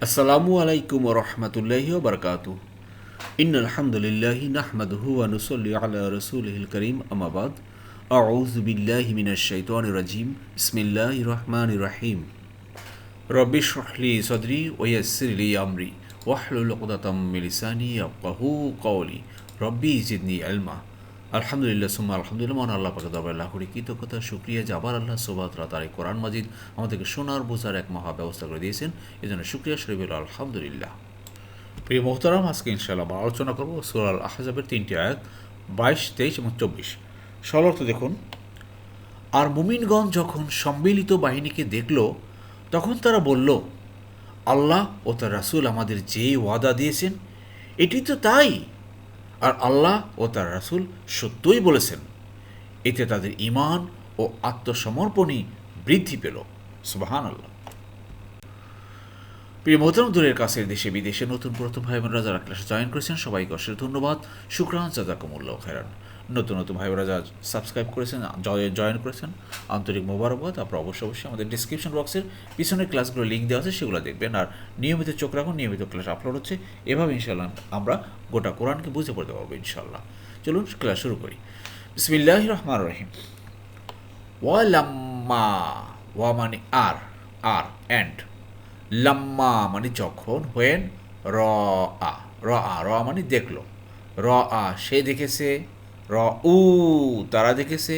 আসসালামু আলাইকুম রহমতুল্লাহি বরকাত ইন আলহামদুলিল্লাহ নাহমাদহু ওয়া নুসাল্লি আলা রাসূলিহিল করিম আমাবাদ আউযু বিল্লাহি মিনাশ শাইতানির রাজিম বিসমিল্লাহির রহমানির রহিম রব্বি শরহলি সদরি ওয়া ইয়াসসির লি আমরি ওয়াহলুল উকদাতাম মিন লিসানি ইয়াফকাহু কওলি রব্বি জিদনি ইলমা আলহামদুলিল্লাহ, সুম্মা আলহামদুলিল্লাহ, মহান আল্লাহ পাকে দরবারে লাখ কোটি কৃতজ্ঞতা, শুক্রিয়া, যে আবার আল্লাহ সোবাতরা তার এই কোরআন মাজিদ আমাদেরকে সোনার বোঝার এক মহা ব্যবস্থা করে দিয়েছেন। এই জন্য শুক্রিয়া, শরীফ আলহামদুলিল্লাহ। প্রিয় মোহতারাম, আজকে ইনশাআল্লাহ আলোচনা করব সুরাল আহজাবের তিনটি আয়াত, বাইশ, তেইশ এবং চব্বিশ। সলর্থ দেখুন, আর মুমিনগঞ্জ যখন সম্মিলিত বাহিনীকে দেখল, তখন তারা বলল, আল্লাহ ও তার রাসূল আমাদের যে ওয়াদা দিয়েছেন, এটি তো তাই আর আল্লাহ ও তার রাসুল সত্যই বলেছেন, এতে তাদের ইমান ও আত্মসমর্পণই বৃদ্ধি পেল। সুবাহান আল্লাহ প্রিয় মোহতরম, দূরের কাছের দেশে, বিদেশে নতুন প্রথম ভাই বোনরা যারা ক্লাসে জয়েন করেছেন। সবাইকে অশেষ ধন্যবাদ। শুক্রান, জাজাকুমুল্লাহ খেরান নতুন নতুন ভাই বোনরা যারা সাবস্ক্রাইব করেছেন জয়েন করেছেন, আন্তরিক মোবারকবাদ। আপনারা অবশ্যই অবশ্যই আমাদের ডিসক্রিপশন বক্সের পিছনের ক্লাসগুলো লিঙ্ক দেওয়া আছে, সেগুলো দেখবেন। আর নিয়মিত চোখ রাখুন, নিয়মিত ক্লাস আপলোড হচ্ছে। এভাবে ইনশাল্লাহ আমরা গোটা কোরআনকে বুঝে পড়তে পারব ইনশাল্লাহ চলুন ক্লাস শুরু করি। বিসমিল্লাহ রহমান রহিম। ওয়ালাম্মা, ওয়া মানে আর আর অ্যান্ড লাম্মা মানে যখন হোয়েন র, আ। র আ, র মানে দেখল। র, আ, সে দেখেছে। র উ তারা দেখেছে।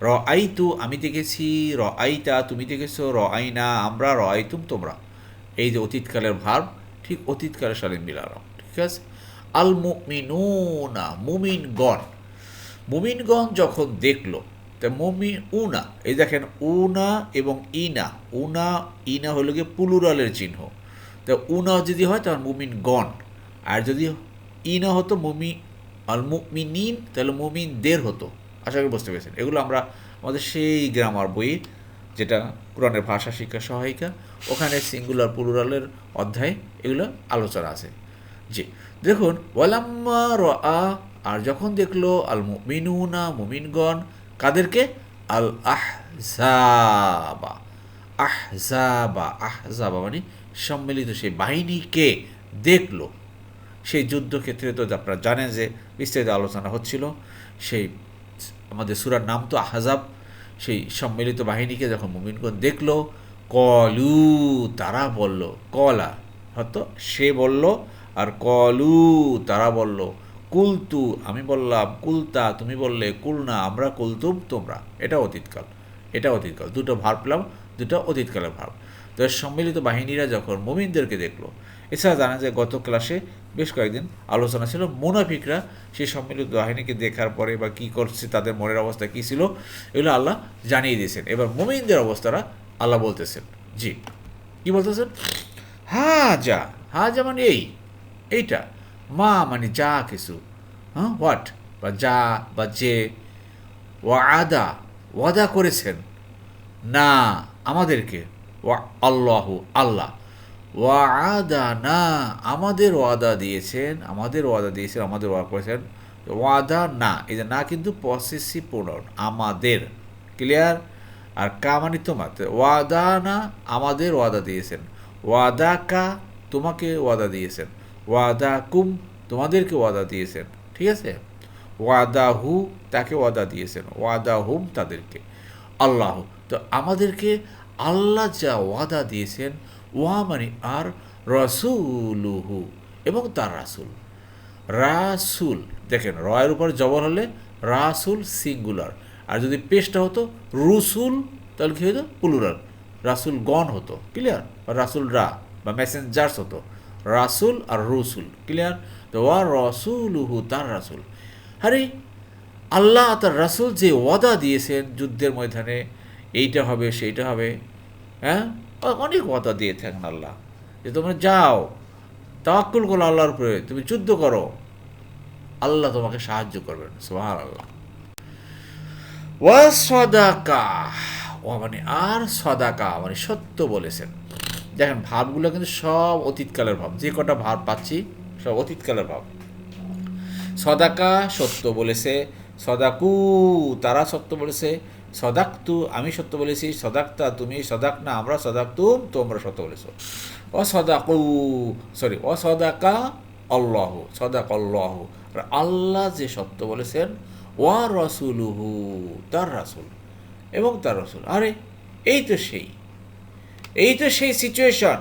র আই তু আমি দেখেছি। র আইতা তুমি দেখেছ। র আইনা আমরা র আইতুম তোমরা। এই যে অতীতকালের ভাব, ঠিক অতীতকালের সাথে মিলানো ঠিক আছে? আল মুমিনুনা মুমিনগণ। মুমিনগণ যখন দেখল, তা মুমিন উনা এই দেখেন, উনা এবং ইনা। উনা, ইনা হলো গিয়ে পুলুরালের চিহ্ন। তা উনা যদি হয়, তাহলে মুমিন গণ আর যদি ইনা হতো, মুমি আল মুমিনিন তাহলে মুমিনদের হতো। আশা করি বুঝতে পেরেছেন। এগুলো আমরা আমাদের সেই গ্রামার বই যেটা কোরআনের ভাষা, শিক্ষা, সহায়িকা, ওখানে সিঙ্গুলার পুরুরালের অধ্যায় এগুলো আলোচনা আছে। জি, দেখুন, ওয়ালাম্মা র আ আর যখন দেখল আল মুমিনুনা মুমিনগণ, কাদেরকে? আল আহজাবা আহজাবা আহজাবা মানে সম্মিলিত সেই বাহিনীকে দেখল। সেই যুদ্ধক্ষেত্রে তো আপনারা জানেন যে বিস্তারিত আলোচনা হচ্ছিল। সেই আমাদের সুরার নাম তো আহজাব। সেই সম্মিলিত বাহিনীকে যখন মুমিনগণ দেখল, কলু, তারা বলল, কলা হয়তো সে বলল আর কলু, তারা বলল, কুলতু, আমি বললাম, কুলতা, তুমি বললে, কুলনা, আমরা কুলতুম, তোমরা। এটা অতীতকাল এটা অতীতকাল, দুটো ভার পেলাম, দুটো অতীতকালের ভার। তো সম্মিলিত বাহিনীরা যখন মোমিনদেরকে দেখল, এছাড়া জানা যায় গত ক্লাসে বেশ কয়েকদিন আলোচনা ছিল। মোনাফিকরা সেই সম্মিলিত বাহিনীকে দেখার পরে বা কী করছে, তাদের মনের অবস্থা কী ছিল, এগুলো আল্লাহ জানিয়ে দিয়েছেন। এবার মোমিনদের অবস্থাটা আল্লাহ বলতেছেন। জি, কি বলতেছেন? হা যা হা যা মানে এই, এইটা। মা মানে যা কিছু। হ্যাঁ হোয়াট? বা যা বা যে। ওয়াদা ওয়াদা করেছেন। না, আমাদেরকে। ওয়া আল্লাহ আল্লাহ। ওয়াদা না আমাদের ওয়াদা দিয়েছেন, আমাদের ওয়াদা দিয়েছেন, আমাদের ওয়াদা করেছেন। ওয়াদা না এই যে না কিন্তু পসেসিভ প্রোনাউন আমাদের। ক্লিয়ার? আর কা মানে তোমার? ওয়াদা না আমাদের ওয়াদা দিয়েছেন। ওয়াদা কা তোমাকে ওয়াদা দিয়েছেন। ওয়াদা কুম তোমাদেরকে ওয়াদা দিয়েছেন। ঠিক আছে? ওয়াদা হু তাকে ওয়াদা দিয়েছেন। ওয়াদা হুম তাদেরকে। আল্লাহ, তো আমাদেরকে আল্লাহ যা ওয়াদা দিয়েছেন ওয়া মানে আর রসুলুহু এবং তার রাসুল। রাসুল, দেখেন, রয়ের উপর জবর হলে রাসুল সিঙ্গুলার। আর যদি পেশটা হতো রুসুল, তাহলে কী হতো? পুলুরাল। রাসুল গণ হতো, ক্লিয়ার? বা রাসুল রা, বা মেসেঞ্জার্স হতো। রাসুল আর রসুল, ক্লিয়ার? তো ওয়া রসুলুহু, তার রাসুল। আরে, আল্লাহ তার রাসুল যে ওয়াদা দিয়েছেন যুদ্ধের ময়দানে, এইটা হবে, সেইটা হবে হ্যাঁ? অনেক ওয়াদা দিয়ে থাকেন আল্লাহ। যে তোমরা যাও, তাওয়াক্কুল করো আল্লাহর উপরে, তুমি যুদ্ধ করো। আল্লাহ তোমাকে সাহায্য করবেন সোহার আল্লাহ সদাকা ও মানে আর সদাকা মানে সত্য বলেছেন। দেখেন, ভাবগুলো কিন্তু সব অতীতকালের ভাব। যে কটা ভাব পাচ্ছি, সব অতীতকালের ভাব। সদাকা সত্য বলেছে, সদাকু তারা সত্য বলেছে সদাক্তু, আমি সত্য বলেছি, সদাক্তা তুমি সদাক না আমরা সদাক্তুম তোমরা সত্য বলেছ। অসদাকু সরি অসদাকা আল্লাহ সদাক আল্লাহ আর আল্লাহ যে সত্য বলেছেন, ওয়া রসুলুহু, তার রাসুল এবং তার রসুল। আরে, এই তো সেই, এই তো সেই সিচুয়েশন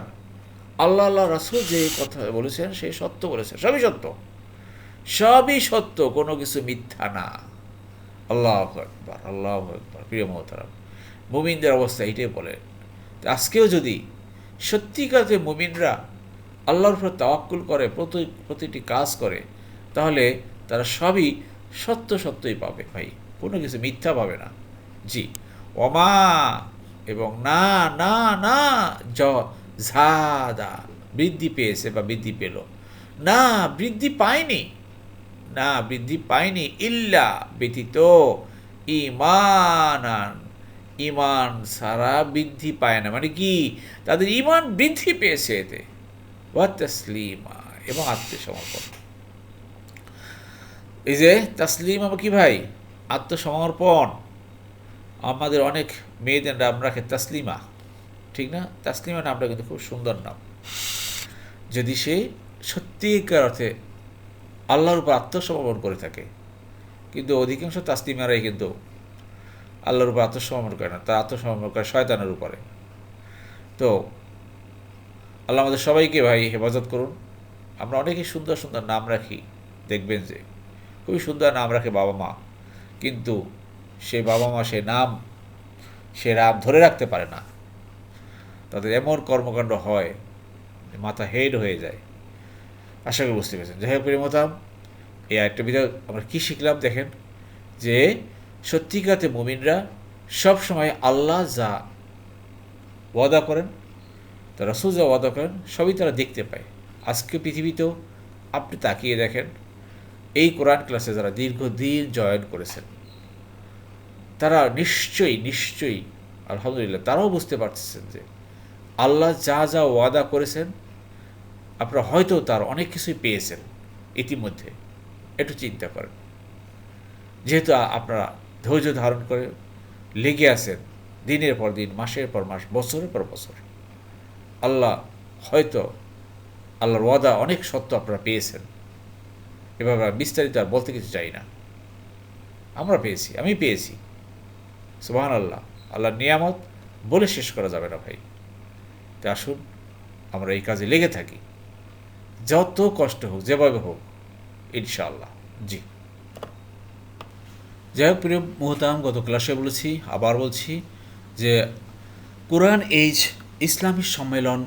আল্লাহ আল্লাহ, রাসুল যে কথা বলেছেন সেই সত্য বলেছেন, সবই সত্য। সবই সত্য, কোনো কিছু মিথ্যা না। আল্লাহ একবার আল্লাহ একবার প্রিয় মহতারাম। মুমিনদের অবস্থা এটাই বলে। আজকেও যদি সত্যিকারে মুমিনরা আল্লাহর উপর তাওয়াক্কুল করে, প্রতি, প্রতিটি কাজ করে, তাহলে তারা সবই সত্য সত্যই পাবে ভাই। কোনো কিছু মিথ্যা পাবে না। জি। অমা এবং না না না, জ, ঝাদা বৃদ্ধি পেয়েছে বা বৃদ্ধি পেল। না, বৃদ্ধি পায়নি। না বৃদ্ধি পায়নি ইল্লা ব্যতীত ইমানান ইমান সারা বৃদ্ধি পায় না। মানে কি? তাদের ইমান বৃদ্ধি পেয়েছে এতে। তসলিমা এবং আত্মসমর্পণ। এই যে তাসলিম আমার কি ভাই? আত্মসমর্পণ। আমাদের অনেক মেয়েদের নাম রাখে তাসলিমা। ঠিক না? তাসলিমা নামটা কিন্তু খুব সুন্দর নাম। যদি সে সত্যিকার অর্থে আল্লাহর উপর আত্মসমর্পণ করে থাকে। কিন্তু অধিকাংশ তাসলিমারাই কিন্তু আল্লাহর উপর আত্মসমর্পণ করে না, তার আত্মসমর্পণ করে শয়তানের উপরে। তো আল্লাহ আমাদের সবাইকে ভাই হেফাজত করুন। আমরা অনেকেই সুন্দর সুন্দর নাম রাখি, দেখবেন যে খুবই সুন্দর নাম রাখে বাবা মা। কিন্তু সে বাবা মা সে নাম সে নাম ধরে রাখতে পারে না। তাদের এমন কর্মকাণ্ড হয়, মাথা হেড হয়ে যায়। আশা করি বুঝতে পেরেছেন। যাই হোক প্রেমতাম এই আরেকটা বিধায় আমরা কী শিখলাম দেখেন? যে সত্যিকাতে মুমিনরা সবসময় আল্লাহ যা ওয়াদা করেন তো রসুল যা ওয়াদা করেন, সবই তারা দেখতে পায়। আজকে পৃথিবীতেও আপনি তাকিয়ে দেখেন, এই কোরআন ক্লাসে যারা দীর্ঘদিন জয়েন করেছেন, তারা নিশ্চয়ই নিশ্চয়ই, আলহামদুলিল্লাহ, তারাও বুঝতে পারতেছেন যে আল্লাহ যা যা ওয়াদা করেছেন আপনারা হয়তো তার অনেক কিছুই পেয়েছেন ইতিমধ্যে। একটু চিন্তা করেন। যেহেতু আপনারা ধৈর্য ধারণ করে লেগে আছেন দিনের পর দিন, মাসের পর মাস, বছরের পর বছর। আল্লাহ হয়তো আল্লাহর ওয়াদা অনেক সত্য আপনারা পেয়েছেন। এভাবে বিস্তারিত আর বলতে কিছু চাই না। আমরা পেয়েছি, আমি পেয়েছি। সুবাহান আল্লাহ আল্লাহর নিয়ামত বলে শেষ করা যাবে না ভাই। তা আসুন, আমরা এই কাজে লেগে থাকি। যত কষ্ট হোক, যেভাবে হোক, ইনশাআল্লাহ, জি। যাই হোক, প্রিয় মোহতাম গত ক্লাসে বলেছি, আবার বলছি যে কোরআন এইজ ইসলামী সম্মেলন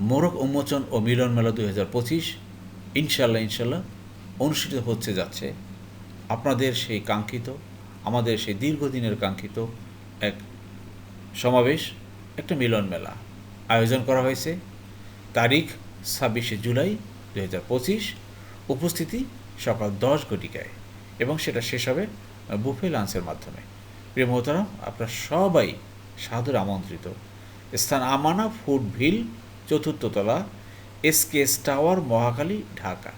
মোরক উন্মোচন ও মিলন মেলা দুই হাজার পঁচিশ ইনশাল্লাহ ইনশাল্লাহ অনুষ্ঠিত হচ্ছে, যাচ্ছে আপনাদের সেই কাঙ্ক্ষিত, আমাদের সেই দীর্ঘদিনের কাঙ্ক্ষিত এক সমাবেশ, একটা মিলন মেলা আয়োজন করা হয়েছে। তারিখ ছাব্বিশে জুলাই দু হাজার পঁচিশ, উপস্থিতি সকাল দশ ঘটিকায়। এবং সেটা শেষ হবে বুফে লাঞ্চের মাধ্যমে। প্রিয় আপনারা সবাই সাদর আমন্ত্রিত। স্থান আমানা ফুড ভিল চতুর্থতলা এসকেএস টাওয়ার মহাকালী ঢাকা।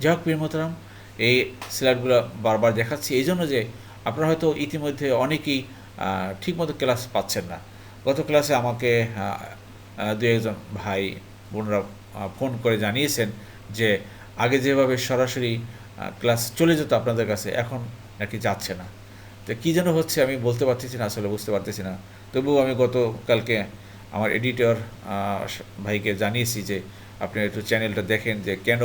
যাই হোক, প্রিয় এই স্লাইডগুলো বারবার দেখাচ্ছি। এই জন্য যে আপনারা হয়তো ইতিমধ্যে অনেকেই ঠিকমতো ক্লাস পাচ্ছেন না। গত ক্লাসে আমাকে দু একজন ভাই বোনরা ফোন করে জানিয়েছেন যে আগে যেভাবে সরাসরি ক্লাস চলে যেত আপনাদের কাছে, এখন নাকি যাচ্ছে না। তো কী যেন হচ্ছে আমি বলতে পারতেছি না, আসলে বুঝতে পারতেছি না। তবুও আমি গতকালকে আমার এডিটর ভাইকে জানিয়েছি যে আপনি একটু চ্যানেলটা দেখেন যে কেন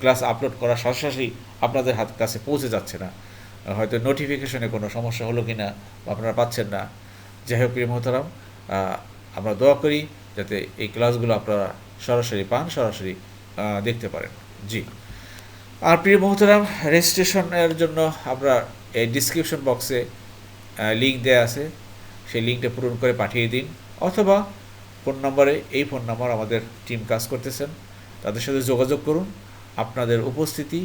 ক্লাস আপলোড করা সরাসরি আপনাদের হাত, কাছে পৌঁছে যাচ্ছে না। হয়তো নোটিফিকেশনে কোনো সমস্যা হলো কি না আপনারা পাচ্ছেন না। যাই হোক, প্রিয় মহতারাম আমরা দোয়া করি যাতে এই ক্লাসগুলো আপনারা সরাসরি পান, সরাসরি দেখতে পারেন। জি। আর প্রিয় মহতারাম রেজিস্ট্রেশনের জন্য আমরা এই ডিসক্রিপশন বক্সে লিঙ্ক দেওয়া আছে। সেই লিঙ্কটা পূরণ করে পাঠিয়ে দিন। অথবা ফোন নম্বরে এই ফোন নম্বর আমাদের টিম কাজ করতেছেন। তাদের সাথে যোগাযোগ করুন। আপনাদের উপস্থিতি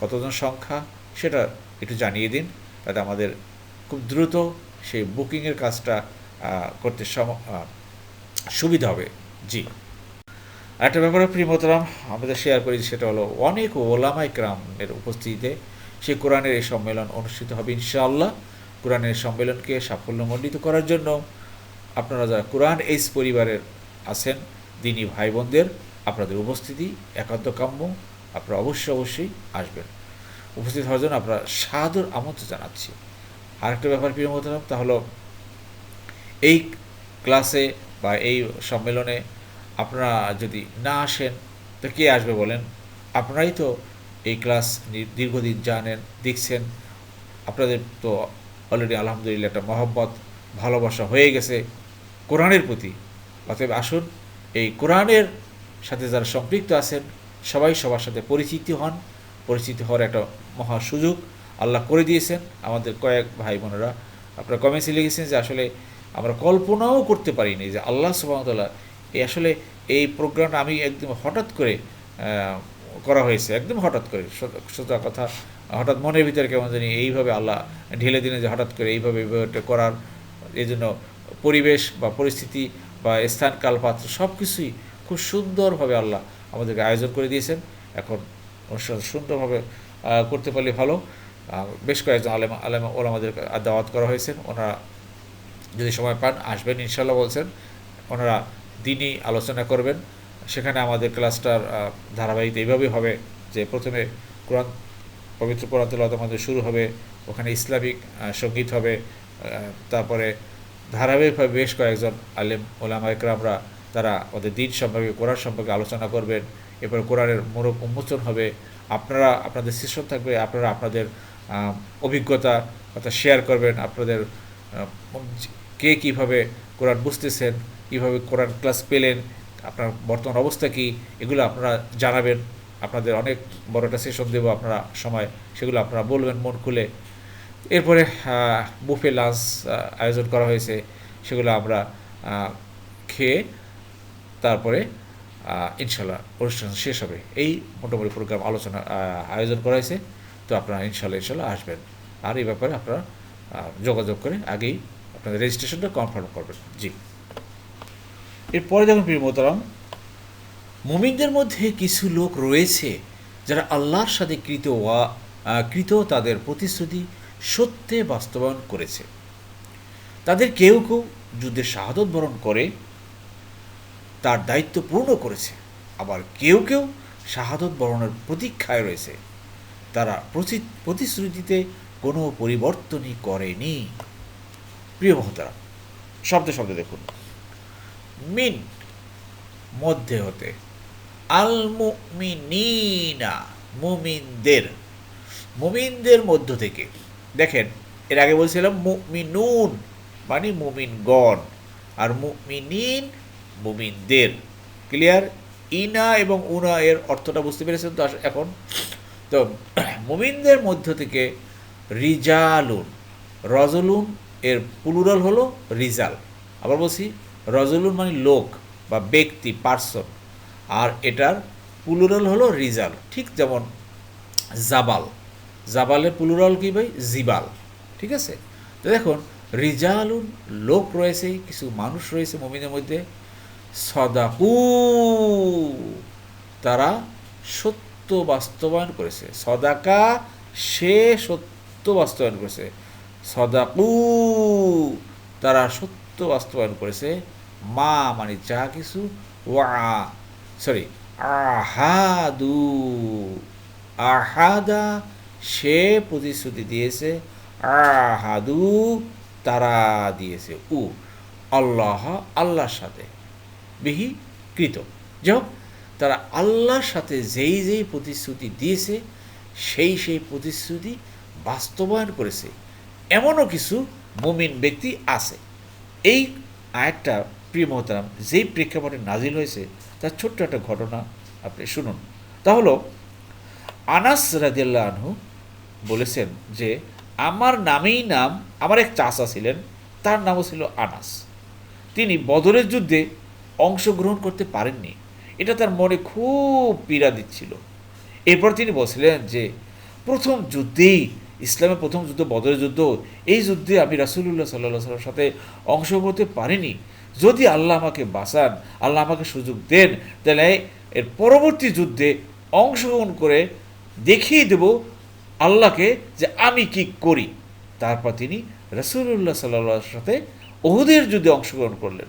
কতজন সংখ্যা, সেটা একটু জানিয়ে দিন। তাতে আমাদের খুব দ্রুত সেই বুকিংয়ের কাজটা করতে সুবিধা হবে। জি। একটা ব্যাপারে প্রিমতরাম আমাদের শেয়ার করি সেটা হলো, অনেক ওলামাই ক্রামের উপস্থিতিতে সেই কোরআনের এই সম্মেলন অনুষ্ঠিত হবে ইনশাআল্লাহ। কোরআনের সম্মেলনকে সাফল্যমণ্ডিত করার জন্য আপনারা যারা কোরআন এইস পরিবারের আছেন, দিনী ভাই বোনদের আপনাদের উপস্থিতি একান্ত কাম্য, আপনারা অবশ্যই অবশ্যই আসবেন। উপস্থিত হওয়ার জন্য আপনারা সাদর আমন্ত্রণ জানাচ্ছি। আরেকটা ব্যাপার প্রিয় মহতারাম তা হলো, এই ক্লাসে বা এই সম্মেলনে আপনারা যদি না আসেন, তো কে আসবে বলেন? আপনারাই তো এই ক্লাস দীর্ঘদিন জানেন, দেখছেন। আপনাদের তো অলরেডি আলহামদুলিল্লাহ একটা মহব্বত, ভালোবাসা হয়ে গেছে কোরআনের প্রতি। অতএব আসুন, এই কোরআনের সাথে যারা সম্পৃক্ত আছেন, সবাই সবার সাথে পরিচিতি হন। পরিচিতি হওয়ার একটা মহা সুযোগ আল্লাহ করে দিয়েছেন। আমাদের কয়েক ভাই বোনেরা আপনারা কমেন্টসে লিখেছেন যে, আসলে আমরা কল্পনাও করতে পারিনি যে আল্লাহ সুবাহতাল্লাহ এই আসলে এই প্রোগ্রামটা আমি একদম হঠাৎ করে করা হয়েছে, একদম হঠাৎ করে। সোজা- কথা, হঠাৎ মনের ভিতরে কেমন জানি এইভাবে আল্লাহ ঢেলে দিনে যে হঠাৎ করে এইভাবে করার এই জন্য পরিবেশ বা পরিস্থিতি বা স্থান কাল পাত্র সব কিছুই খুব সুন্দরভাবে আল্লাহ আমাদেরকে আয়োজন করে দিয়েছেন। এখন অনুষ্ঠান সুন্দরভাবে করতে পারলে ভালো। বেশ কয়েকজন আলেমা আলেমা ওলামাদের দাওয়াত করা হয়েছে। ওনারা যদি সময় পান, আসবেন ইনশাল্লাহ বলছেন। ওনারা দিনই আলোচনা করবেন। সেখানে আমাদের ক্লাসটার ধারাবাহিক এইভাবেই হবে যে প্রথমে কোরআন, পবিত্র কোরআন তেলাওয়াত আমাদের শুরু হবে, ওখানে ইসলামিক সংগীত হবে তারপরে ধারাবাহিকভাবে বেশ কয়েকজন আলেম, ওলামা একরামরা তারা ওদের দিন সম্পর্কে, কোরআন সম্পর্কে আলোচনা করবেন। এরপর কোরআনের মোরক উন্মোচন হবে। আপনারা, আপনাদের সেশন থাকবে, আপনারা আপনাদের অভিজ্ঞতা অর্থাৎ শেয়ার করবেন, আপনাদের কে কীভাবে কোরআন বুঝতেছেন কীভাবে কোরআন ক্লাস পেলেন, আপনার বর্তমান অবস্থা কী, এগুলো আপনারা জানাবেন। আপনাদের অনেক বড় একটা সেশন দেবো আপনারা সময়, সেগুলো আপনারা বলবেন মন খুলে। এরপরে বুফে লাঞ্চ আয়োজন করা হয়েছে, সেগুলো আমরা খেয়ে তারপরে ইনশাল্লাহ অনুষ্ঠান শেষ হবে। এই মোটামুটি প্রোগ্রাম আলোচনা আয়োজন করা হয়েছে। তো আপনারা ইনশাল্লাহ ইনশাল্লাহ আসবেন। আর এই ব্যাপারে আপনারা যোগাযোগ করে আগেই আপনাদের রেজিস্ট্রেশনটা কনফার্ম করবেন। জি। এরপরে দেখুন প্রিয় মোহতারাম, মুমিনদের মধ্যে কিছু লোক রয়েছে যারা আল্লাহর সাথে কৃত ওয়া কৃত তাদের প্রতিশ্রুতি সত্যে বাস্তবায়ন করেছে। তাদের কেউ কেউ যুদ্ধে শাহাদত বরণ করে, তার দায়িত্ব পূর্ণ করেছে। আবার কেউ কেউ শাহাদত বরণের প্রতীক্ষায় রয়েছে। তারা প্রতিশ্রুতিতে কোনো পরিবর্তনই করেনি। প্রিয় মহতারা শব্দে শব্দে দেখুন। মিন মধ্যে হতে। আল মুমিনিনা মুমিনদের। মুমিনদের মধ্য থেকে। দেখেন, এর আগে বলছিলাম মুমিনুন মানে মুমিনগণ। আর মুমিনিন, মুমিনদের। ক্লিয়ার ইনা এবং উনা এর অর্থটা বুঝতে পেরেছেন তো এখন? তো, মুমিনদের মধ্য থেকে রিজালুন, রজলুন, এর প্লুরাল হলো রিজাল। আবার বলছি রজলুন মানে লোক বা ব্যক্তি পার্সন আর এটার প্লুরাল হলো রিজাল, ঠিক যেমন জাবাল। জাবালের প্লুরাল কি ভাই? জিবাল, ঠিক আছে? তো দেখুন, রিজালুন লোক রয়েছে, কিছু মানুষ রয়েছে মমিনের মধ্যে, সদাকু, তারা সত্য বাস্তবায়ন করেছে। সদাকা, সে সত্য বাস্তবায়ন করেছে। সদাকু, তারা সত্য বাস্তবায়ন করেছে। মা মানে যা কিছু, ওয়া সরি, আহাদু, আহাদা সে প্রতিশ্রুতি দিয়েছে, আহাদু তারা দিয়েছে, উ, আল্লাহ আল্লাহর সাথে বিহি কৃত যাই তারা আল্লাহর সাথে যেই যেই প্রতিশ্রুতি দিয়েছে, সেই সেই প্রতিশ্রুতি বাস্তবায়ন করেছে। এমনও কিছু মুমিন ব্যক্তি আছে। এই আয়াতটা প্রিয় মহতারাম, যেই প্রেক্ষাপটে নাজিল হয়েছে, তার ছোট্ট একটা ঘটনা আপনি শুনুন। তা হলো, আনাস রাদিয়াল্লাহ আনহু বলেছেন যে, আমার নামেই নাম, আমার এক চাচা ছিলেন, তার নামও ছিল আনাস। তিনি বদরের যুদ্ধে অংশগ্রহণ করতে পারেননি। এটা তার মনে খুব পীড়া দিচ্ছিল। এরপর তিনি বলছিলেন যে, প্রথম যুদ্ধেই ইসলামের প্রথম যুদ্ধ, বদরের যুদ্ধ, এই যুদ্ধে আমি রাসুলুল্লাহ সাল্লাহ সাল্লামের সাথে অংশ করতে পারিনি। যদি আল্লাহ আমাকে বাঁচান, আল্লাহ আমাকে সুযোগ দেন, তাহলে এর পরবর্তী যুদ্ধে অংশগ্রহণ করে দেখিয়ে দেব আল্লাহকে যে আমি কি করি। তারপর তিনি রসুল্লাহ সাল্লার সাথে ওহুদের যুদ্ধে অংশগ্রহণ করলেন।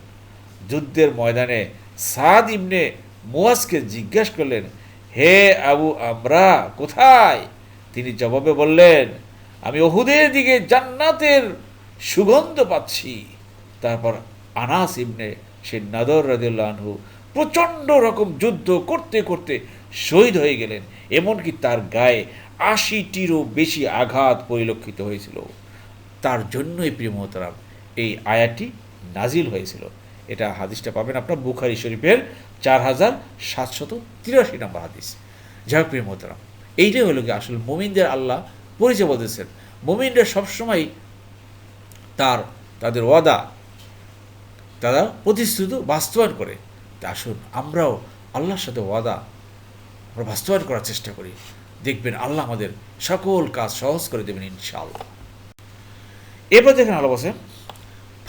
যুদ্ধের ময়দানে সাদ ইবনে মুয়াজকে জিজ্ঞাসা করলেন, হে আবু আমরা, কোথায়? তিনি জবাবে বললেন, আমি ওহুদের দিকে জান্নাতের সুগন্ধ পাচ্ছি। তারপর আনাস ইবনে সে নাদর আনহু প্রচণ্ড রকম যুদ্ধ করতে করতে শহীদ হয়ে গেলেন। এমনকি তার গায়ে আশিটিরও বেশি আঘাত পরিলক্ষিত হয়েছিল। তার জন্যই প্রিয় মোহতারাম, এই আয়াটি নাজিল হয়েছিল। এটা হাদিসটা পাবেন আপনার বুখারি শরীফের চার হাজার সাতশত তিরাশি নম্বর হাদিস। যাই হোক প্রিয় মোহতারাম, এইটাই হলো কি আসলে মোমিনদের আল্লাহ পরিচয় বলতেছেন। মোমিনরা সবসময় তার, তাদের ওয়াদা তারা প্রতিশ্রুতি বাস্তবায়ন করে। তা আসুন, আমরাও আল্লাহর সাথে ওয়াদা আমরা বাস্তবায়ন করার চেষ্টা করি। দেখবেন আল্লাহ আমাদের সকল কাজ সহজ করে দেবেন ইনশাআল্লাহ। এরপর দেখেন আল্লাহ বলছেন,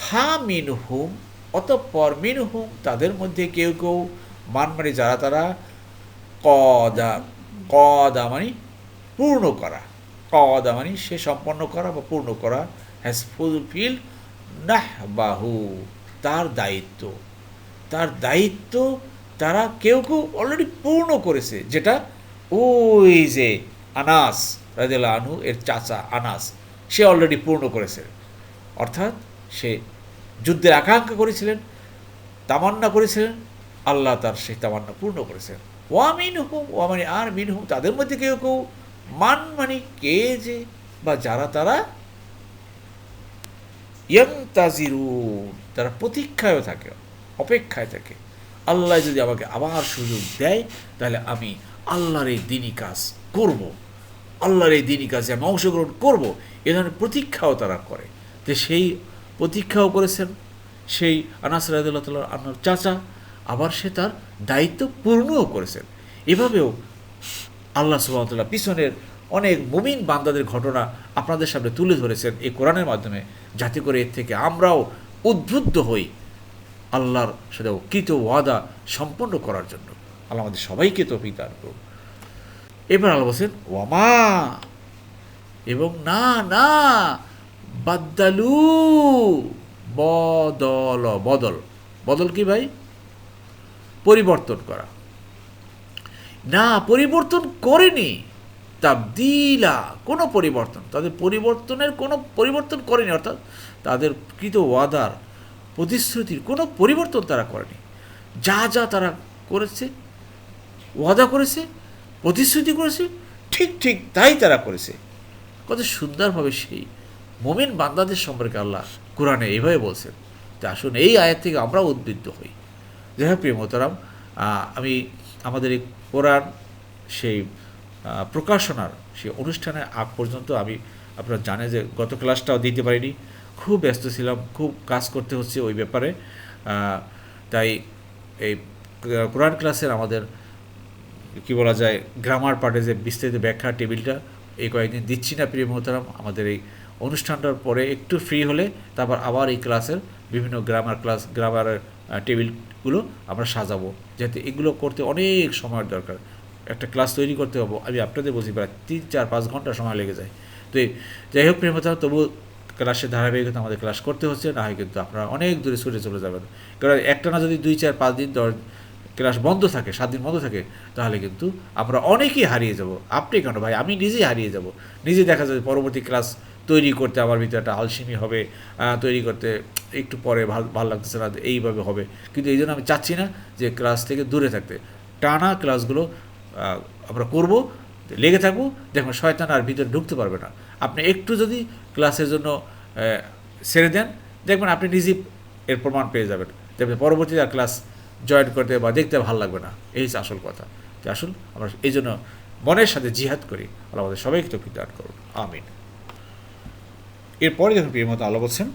ফা মিন হুম অতঃপর মিন হুম তাদের মধ্যে কেউ কেউ মানমারি যারা তারা কদা কদা মানে পূর্ণ করা। কদা মানে সে সম্পন্ন করা বা পূর্ণ করা। হ্যাজ ফুলফিল নাহ বাহু তার দায়িত্ব। তার দায়িত্ব তারা কেউ কেউ অলরেডি পূর্ণ করেছে, যেটা ওই যে আনাস রাজেলা আনু এর চাচা আনাস, সে অলরেডি পূর্ণ করেছে। অর্থাৎ সে যুদ্ধের আকাঙ্ক্ষা করেছিলেন, তামান্না করেছিলেন, আল্লাহ তার সেই তামান্না পূর্ণ করেছেন। ওয়ামিন হুম ওয়ামানি আর মিন হুম তাদের মধ্যে কেউ কেউ মান মানে কে যে বা যারা তারা ইয়ং তাজিরুন তারা প্রতীক্ষায়ও থাকে, অপেক্ষায় থাকে। আল্লাহ যদি আমাকে আবার সুযোগ দেয়, তাহলে আমি আল্লাহর এই দিনই কাজ করব। আল্লাহর এই দিনই কাজে আমি অংশগ্রহণ করব। এ ধরনের প্রতীক্ষাও তারা করে। তো সেই প্রতীক্ষাও করেছেন। সেই আনাস রাদিল্লাহ তাল্লাহ আনার চাচা আবার সে তার দায়িত্ব পূর্ণও করেছেন। এভাবেও আল্লাহ সুবাহতাল্লাহ পিছনের অনেক মুমিন বান্দাদের ঘটনা আপনাদের সামনে তুলে ধরেছেন এই কোরআনের মাধ্যমে। যাতে করে এর থেকে আমরাও উদ্বুদ্ধ হই আল্লাহর সাথে কৃত ওয়াদা সম্পন্ন করার জন্য। আল্লাহ আমাদের সবাইকে তো দান করুন। এবার আল্লাহ বলছেন, ওয়ামা এবং, না না, বাদ্দালু বদল বদল। বদল কি ভাই? পরিবর্তন করা। না, পরিবর্তন করেনি। তাবদিলা, কোনো পরিবর্তন। তাদের পরিবর্তনের কোনো পরিবর্তন করেনি, অর্থাৎ তাদের কৃত ওয়াদার, প্রতিশ্রুতির কোনো পরিবর্তন তারা করেনি। যা যা তারা করেছে, ওয়াদা করেছে, প্রতিশ্রুতি করেছে, ঠিক ঠিক তাই তারা করেছে। কত সুন্দরভাবে সেই মোমেন বান্দাদের সম্পর্কে আল্লাহ কোরআনে এইভাবে বলছেন। তা আসুন, এই আয়াত থেকে আমরা উদ্বৃত্ত হই। যাই হোক, প্রিয় মোহতারাম আমি আমাদের এই কোরআন, সেই প্রকাশনার সেই অনুষ্ঠানের আগ পর্যন্ত আমি আপনারা জানে যে গত ক্লাসটাও দিতে পারিনি। খুব ব্যস্ত ছিলাম, খুব কাজ করতে হচ্ছে ওই ব্যাপারে। তাই এই কোরআন ক্লাসের আমাদের কি বলা যায়, গ্রামার পার্টে যে বিস্তারিত ব্যাখ্যা, টেবিলটা এই কয়েকদিন দিচ্ছি না প্রিয় মোহতারাম। আমাদের এই অনুষ্ঠানটার পরে একটু ফ্রি হলে তারপর আবার এই ক্লাসের বিভিন্ন গ্রামার ক্লাস গ্রামারের টেবিলগুলো আমরা সাজাবো, যাতে এগুলো করতে অনেক সময়ের দরকার। একটা ক্লাস তৈরি করতে হব আমি আপনাদের বলছি, প্রায় তিন, চার, পাঁচ ঘণ্টা সময় লেগে যায়। তো যাই হোক প্রেমতা তবু ক্লাসের ধারাবাহিকতা আমাদের ক্লাস করতে হচ্ছে, না হয় কিন্তু আপনারা অনেক দূরে ছুটে চলে যাবেন। কারণ একটা না যদি দুই, চার, পাঁচ দিন দশ ক্লাস বন্ধ থাকে, সাত দিন বন্ধ থাকে, তাহলে কিন্তু আমরা অনেকেই হারিয়ে যাব। আপনি কেন ভাই? আমি নিজেই হারিয়ে যাব। নিজে দেখা যাবে পরবর্তী ক্লাস তৈরি করতে আমার ভিতরে একটা আলসিমি হবে তৈরি করতে একটু পরে ভালো, ভালো লাগতেছে না, এইভাবে হবে। কিন্তু এই জন্য আমি চাচ্ছি না যে ক্লাস থেকে দূরে থাকতে। টানা ক্লাসগুলো আমরা করব, লেগে থাকব, দেখুন, শয়তান আর ভিতরে ঢুকতে পারবে না। আপনি একটু যদি ক্লাসের জন্য ছেড়ে দেন, দেখবেন আপনি নিজেই এর প্রমাণ পেয়ে যাবেন। দেখবেন পরবর্তীতে আর ক্লাস জয়েন করতে বা দেখতে ভালো লাগবে না। এই হচ্ছে আসল কথা। যে আসল আমরা এই জন্য মনের সাথে জিহাদ করি। আল্লাহ আমাদের সবাইকে তো দান করুন আমিন। এরপরে দেখুন, প্রিয় মতো, আল্লাহ বলছেন,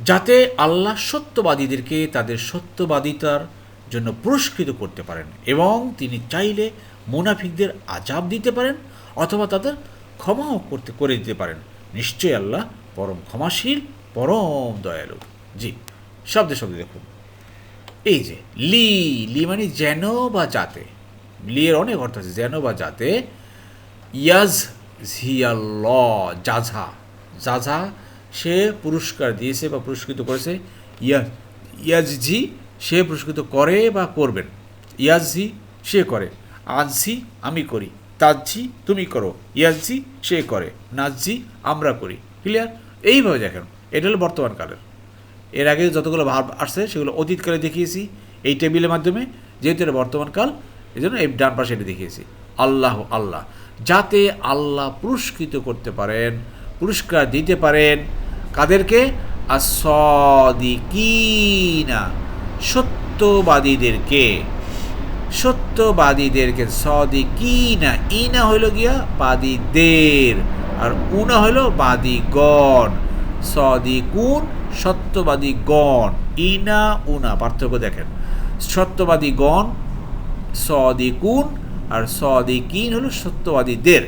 যাতে আল্লাহ সত্যবাদীদেরকে তাদের সত্যবাদিতার জন্য পুরস্কৃত করতে পারেন এবং তিনি চাইলে মুনাফিকদের আজাব দিতে পারেন অথবা তাদের ক্ষমাও করতে, করে দিতে পারেন। নিশ্চয়ই আল্লাহ পরম ক্ষমাশীল, পরম দয়ালু। জি, শব্দে শব্দে দেখুন। এই যে, লি লি মানে যেন বা যাতে। লি এর অনেক অর্থ আছে, যেন বা যাতে। ইয়াজ ঝিয়াল যাঝা। যাঝা সে পুরস্কার দিয়েছে বা পুরস্কৃত করেছে। ইয়া ইয়াজি সে পুরস্কৃত করে বা করবেন। ইয়াজি সে করে। আজজি আমি করি তাজি তুমি করো ইয়াজি সে করে নাজি আমরা করি। ক্লিয়ার এইভাবে দেখেন, এটা হলো বর্তমান কালের। এর আগে যতগুলো ভাব আসছে, সেগুলো অতীতকালে দেখিয়েছি এই টেবিলের মাধ্যমে, যেহেতু এটা বর্তমান কাল এই জন্য এই ডান পাশে এটা দেখিয়েছি। আল্লাহ আল্লাহ। যাতে আল্লাহ পুরস্কৃত করতে পারেন, পুরস্কার দিতে পারেন, কাদেরকে? আর আসদিকিনা সত্যবাদীদেরকে। সত্যবাদীদেরকে সদিকিনা ইনা হইল গিয়া বাদীদের, আর উনা হইল বাদীগণ। সদিকুন সত্যবাদী গণ ইনা উনা পার্থক্য দেখেন। সত্যবাদী গণ সদিকুন আর সদিকিন হলো সত্যবাদীদের,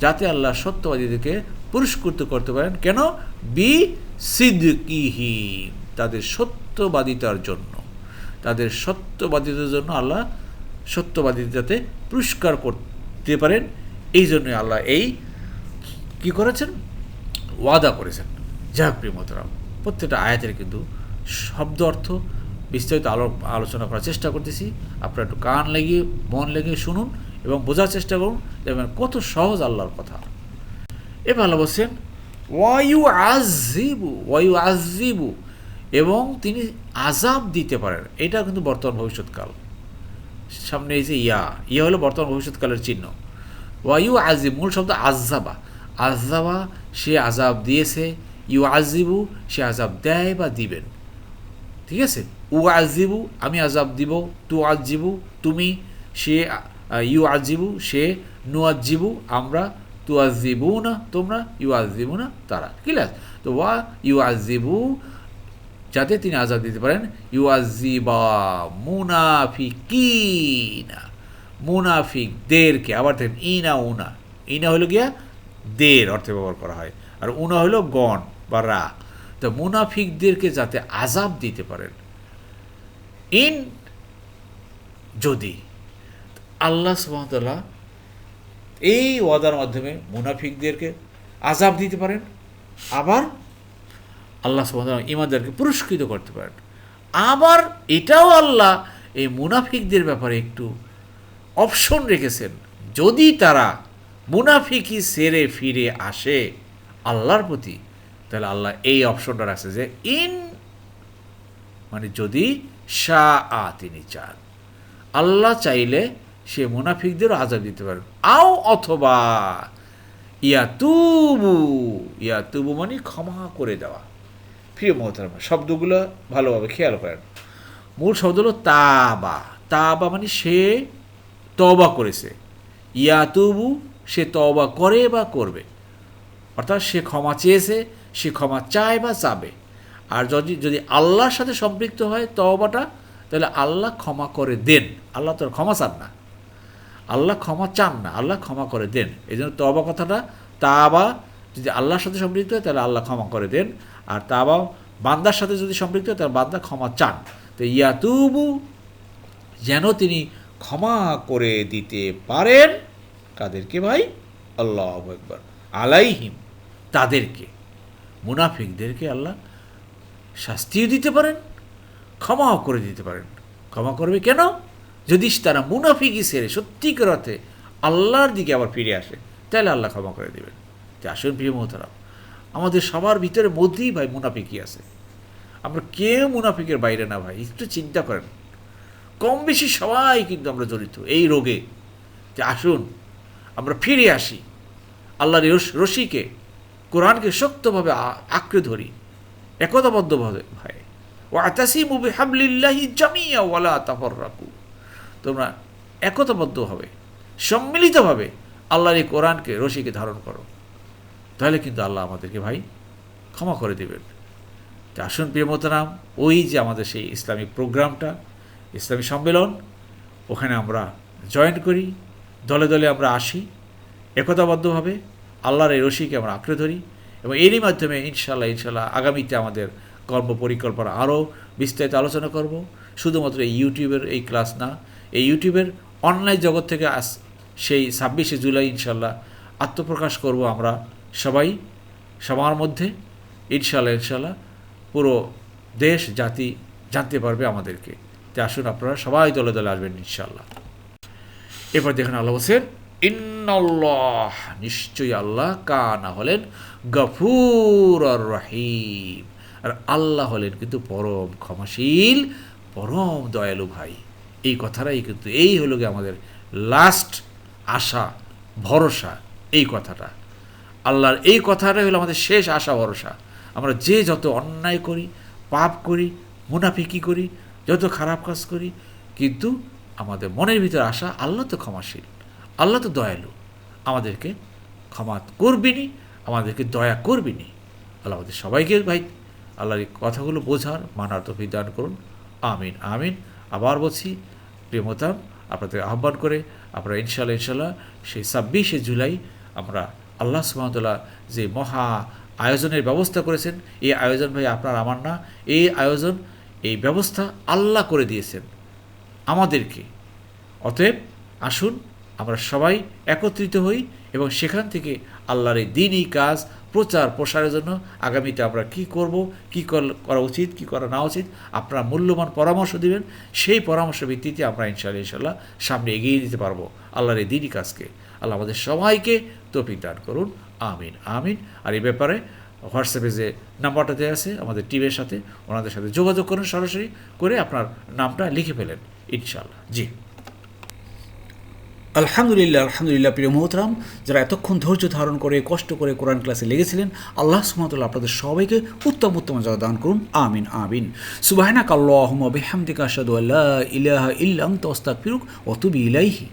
যাতে আল্লাহ সত্যবাদীদেরকে পুরস্কৃত করতে পারেন। কেন? বি সিদ্দিহি তাদের সত্যবাদিতার জন্য। তাদের সত্যবাদিতার জন্য আল্লাহ সত্যবাদী যাতে পুরস্কার করতে পারেন, এই জন্যই আল্লাহ এই কি করেছেন? ওয়াদা করেছেন। যাক প্রিমতরাম প্রত্যেকটা আয়াতের কিন্তু শব্দ অর্থ বিস্তারিত আলো, আলোচনা করার চেষ্টা করতেছি। আপনারা একটু কান লেগে মন লেগে শুনুন এবং বোঝার চেষ্টা করুন দেখবেন কত সহজ আল্লাহর কথা। এবার আল্লাহ বলছেন ওয়ায়ু আজিবু ওয়ায়ু আজিবু এবং তিনি আজাব দিতে পারেন। এটা কিন্তু বর্তমান ভবিষ্যৎকাল। সামনে যে ইয়া ইয়া হলো বর্তমান ভবিষ্যৎকালের চিহ্ন। ওয়ায়ু আজিব মূল শব্দ আজাবা আজাবা সে আজাব দিয়েছে। ইউ আজিবু সে আজাব দেয় বা দিবেন। ঠিক আছে? উ আজিবু আমি আজাব দিব তু আজিবু তুমি, সে ইউ আজিবু সে নু আজিবু আমরা তু আজিবু না তোমরা ইউ আজিবু না তারা ক্লিয়ার তো ওয়া ইউ আজিবু যাতে তিনি আজাদ দিতে পারেন। ইউ আজিবা মুনাফিকিনা। মুনাফিকদেরকে আবার দেখেন, ইনা উনা। ইনা হলো গিয়া দের অর্থে ব্যবহার করা হয়। আর উনা হলো গণ বা রা। তো মুনাফিকদেরকে যাতে আজাব দিতে পারেন। ইন যদি আল্লাহ সুমতলা এই ওয়াদার মাধ্যমে মুনাফিকদেরকে আজাব দিতে পারেন, আবার আল্লাহ সুমতলা ইমানদারকে পুরস্কৃত করতে পারেন। আবার এটাও আল্লাহ এই মুনাফিকদের ব্যাপারে একটু অপশন রেখেছেন। যদি তারা মুনাফিকি সেরে ফিরে আসে আল্লাহর প্রতি, তাহলে আল্লাহ এই অপশনটা রাখছে যে, ইন মানে যদি শাহ আ তিনি চান। আল্লাহ চাইলে সে মুনাফিকদেরও আজাব দিতে পারেন। আও অথবা ইয়াতুবু ইয়াতুবু মানে ক্ষমা করে দেওয়া। প্রিয় মহতারমা, শব্দগুলো ভালোভাবে খেয়াল করেন। মূল শব্দ হলো তাবা। তাবা মানে সে তবা করেছে। ইয়াতুবু সে তবা করে বা করবে। অর্থাৎ সে ক্ষমা চেয়েছে, সে ক্ষমা চায় বা চাবে। আর যদি যদি আল্লাহর সাথে সম্পৃক্ত হয় তওবাটা, তাহলে আল্লাহ ক্ষমা করে দেন। আল্লাহ তোর ক্ষমা চান না। আল্লাহ ক্ষমা চান না, আল্লাহ ক্ষমা করে দেন। এই জন্য তবা কথাটা, তাবা, যদি আল্লাহর সাথে সম্পৃক্ত হয়, তাহলে আল্লাহ ক্ষমা করে দেন। আর তাবা বান্দার সাথে যদি সম্পৃক্ত তাহলে বান্দা ক্ষমা চান। তো ইয়াতুবু, যেন তিনি ক্ষমা করে দিতে পারেন কাদেরকে ভাই? আল্লাহ একবার আলাইহিম, তাদেরকে। মুনাফিকদেরকে আল্লাহ শাস্তিও দিতে পারেন, ক্ষমাও করে দিতে পারেন। ক্ষমা করবে কেন? যদি তারা মুনাফিকি সেরে সত্যিকার অর্থে আল্লাহর দিকে আবার ফিরে আসে, তাহলে আল্লাহ ক্ষমা করে দেবেন। যে আসুন প্রিয় মোহতারাম আমাদের সবার ভিতরে মধ্যেই ভাই মুনাফিকি আছে। আমরা কেউ মুনাফিকের বাইরে না ভাই, একটু চিন্তা করেন। কম বেশি সবাই কিন্তু আমরা জড়িত এই রোগে। যে আসুন, আমরা ফিরে আসি। আল্লাহর রশিকে, কোরআনকে শক্তভাবে আঁকড়ে ধরি। একতাবদ্ধভাবে ভাই। ও আতাসি মুবি হাবলিল্লাহি জামিয়া ওয়ালা তাফর রাখু তোমরা একতাবদ্ধভাবে, সম্মিলিতভাবে আল্লাহর এই কোরআনকে, রশিকে ধারণ করো। তাহলে কিন্তু আল্লাহ আমাদেরকে ভাই ক্ষমা করে দেবেন। তা আসুন প্রিয়মতনাম ওই যে আমাদের সেই ইসলামিক প্রোগ্রামটা, ইসলামী সম্মেলন, ওখানে আমরা জয়েন করি, দলে দলে আমরা আসি, একতাবদ্ধভাবে আল্লাহর এই রশিকে আমরা আঁকড়ে ধরি এবং এরই মাধ্যমে ইনশাল্লাহ ইনশাল্লাহ আগামীতে আমাদের কর্ম পরিকল্পনা আরও বিস্তারিত আলোচনা করব। শুধুমাত্র এই ইউটিউবের এই ক্লাস না, এই ইউটিউবের অনলাইন জগৎ থেকে আস সেই ছাব্বিশে জুলাই ইনশাল্লাহ আত্মপ্রকাশ করব আমরা। সবাই, সবার মধ্যে ইনশাল্লাহ ইনশাল্লাহ পুরো দেশ, জাতি জানতে পারবে আমাদেরকে। তে আসুন আপনারা সবাই দলে দলে আসবেন ইনশাল্লাহ এবার দেখুন আল্লাহ বলছেন, ইন্নাল্লাহ নিশ্চয়ই আল্লাহ, কানা হলেন গফুর আর রাহিম আর আল্লাহ হলেন কিন্তু পরম ক্ষমাশীল, পরম দয়ালু ভাই। এই কথাটাই কিন্তু, এই হলো গিয়ে আমাদের লাস্ট আশা, ভরসা, এই কথাটা। আল্লাহর এই কথাটাই হলো আমাদের শেষ আশা, ভরসা। আমরা যে যত অন্যায় করি, পাপ করি, মুনাফিকি করি, যত খারাপ কাজ করি, কিন্তু আমাদের মনের ভিতরে আশা আল্লাহ তো ক্ষমাশীল, আল্লাহ তো দয়ালু। আমাদেরকে ক্ষমা করবিনি, আমাদেরকে দয়া করবিনি। আল্লাহ আমাদের সবাইকে ভাই, আল্লাহর এই কথাগুলো বোঝার মানার তো দান করুন। আমিন আমিন। আবার বলছি প্রেমতাম আপনাদের আহ্বান করে আপনারা ইনশাল্লাহ ইনশাল্লাহ সেই ছাব্বিশে জুলাই আমরা আল্লাহ সুহামতাল্লাহ যে মহা আয়োজনের ব্যবস্থা করেছেন, এই আয়োজন ভাই আপনার আমার না, এই আয়োজন, এই ব্যবস্থা আল্লাহ করে দিয়েছেন আমাদেরকে। অতএব আসুন, আমরা সবাই একত্রিত হই এবং সেখান থেকে আল্লাহর এই দিনই কাজ, প্রচার প্রসারের জন্য আগামীতে আমরা কি করব, কি করা উচিত, কি করা না উচিত, আপনারা মূল্যবান পরামর্শ দিবেন, সেই পরামর্শ ভিত্তিতে আমরা ইনশাআল্লাহ ইনশাল্লাহ সামনে এগিয়ে দিতে পারব আল্লাহর এই দিনই কাজকে। আল্লাহ আমাদের সবাইকে তৌফিক দান করুন, আমিন আমিন। আর এই ব্যাপারে হোয়াটসঅ্যাপে যে নাম্বারটা দেওয়া আছে, আমাদের টিমের সাথে ওনাদের সাথে যোগাযোগ করুন সরাসরি করে আপনার নামটা লিখে ফেলেন ইনশাল্লাহ জি। আলহামদুলিল্লাহ আলহামদুলিল্লাহ, প্রিয় মোহতরাম, যারা এতক্ষণ ধৈর্য ধারণ করে, কষ্ট করে কোরআন ক্লাসে লেগেছিলেন, আল্লাহ সুমতুল্লাহ আপনাদের সবাইকে উত্তম উত্তম যারা দান করুন, আমিন আমিন। সুবাহনা কাল্লাহম বেহামদিকা আসাদু আল্লাহ ইলাহা ইল্লাম তস্তাক ফিরুক অতুবি ইলাইহি।